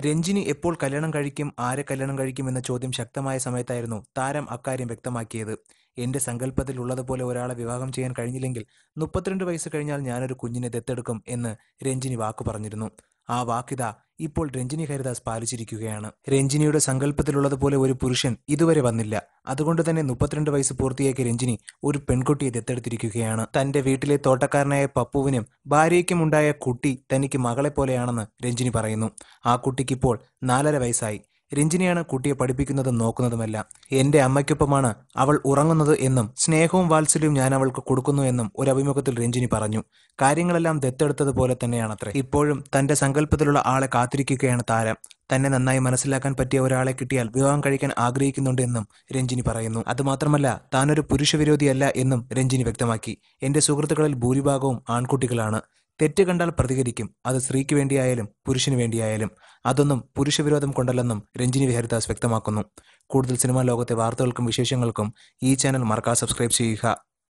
രഞ്ജിനി എപ്പോൾ കല്യാണം കഴിക്കും ആരെ കല്യാണം കഴിക്കും എന്ന ചോദ്യം ശക്തമായ സമയത്തായിരുന്നു താരം അക്കാര്യം വ്യക്തമാക്കിയത്. എന്റെ സങ്കല്പത്തിൽ ഉള്ളതുപോലെ ഒരാളെ വിവാഹം ചെയ്യാൻ കഴിഞ്ഞില്ലെങ്കിൽ മുപ്പത്തിരണ്ട് വയസ്സ് കഴിഞ്ഞാൽ ഞാനൊരു കുഞ്ഞിനെ ദത്തെടുക്കും എന്ന് രഞ്ജിനി വാക്കു പറഞ്ഞിരുന്നു. ആ വാക്കിത ഇപ്പോൾ രഞ്ജിനി ഹരിദാസ് പാലിച്ചിരിക്കുകയാണ്. രഞ്ജിനിയുടെ സങ്കല്പത്തിലുള്ളതുപോലെ ഒരു പുരുഷൻ ഇതുവരെ വന്നില്ല. അതുകൊണ്ട് തന്നെ മുപ്പത്തിരണ്ട് വയസ്സ് പൂർത്തിയാക്കിയ രഞ്ജിനി ഒരു പെൺകുട്ടിയെ ദത്തെടുത്തിരിക്കുകയാണ്. തന്റെ വീട്ടിലെ തോട്ടക്കാരനായ പപ്പുവിനും ഭാര്യയ്ക്കും ഉണ്ടായ കുട്ടി തനിക്ക് മകളെ പോലെയാണെന്ന് രഞ്ജിനി പറയുന്നു. ആ കുട്ടിക്കിപ്പോൾ നാലര വയസ്സായി. രഞ്ജിനിയാണ് കുട്ടിയെ പഠിപ്പിക്കുന്നതും നോക്കുന്നതുമെല്ലാം. എന്റെ അമ്മയ്ക്കൊപ്പമാണ് അവൾ ഉറങ്ങുന്നത് എന്നും സ്നേഹവും വാത്സല്യവും ഞാൻ അവൾക്ക് കൊടുക്കുന്നു എന്നും ഒരു അഭിമുഖത്തിൽ രഞ്ജിനി പറഞ്ഞു. കാര്യങ്ങളെല്ലാം ദത്തെടുത്തതുപോലെ തന്നെയാണത്രേ. ഇപ്പോഴും തന്റെ സങ്കല്പത്തിലുള്ള ആളെ കാത്തിരിക്കുകയാണ് താരം. തന്നെ നന്നായി മനസ്സിലാക്കാൻ പറ്റിയ ഒരാളെ കിട്ടിയാൽ വിവാഹം കഴിക്കാൻ ആഗ്രഹിക്കുന്നുണ്ട് എന്നും രഞ്ജിനി പറയുന്നു. അതുമാത്രമല്ല താനൊരു പുരുഷവിരോധിയല്ല എന്നും രഞ്ജിനി വ്യക്തമാക്കി. എന്റെ സുഹൃത്തുക്കളിൽ ഭൂരിഭാഗവും ആൺകുട്ടികളാണ്. തെറ്റ് കണ്ടാൽ പ്രതികരിക്കും. അത് സ്ത്രീക്ക് വേണ്ടിയായാലും പുരുഷന് വേണ്ടിയായാലും. അതൊന്നും പുരുഷവിരോധം കൊണ്ടല്ലെന്നും രഞ്ജിനി വിഹരിദാസ് വ്യക്തമാക്കുന്നു. കൂടുതൽ സിനിമാ ലോകത്തെ വാർത്തകൾക്കും വിശേഷങ്ങൾക്കും ഈ ചാനൽ മറക്കാതെ സബ്സ്ക്രൈബ് ചെയ്യുക.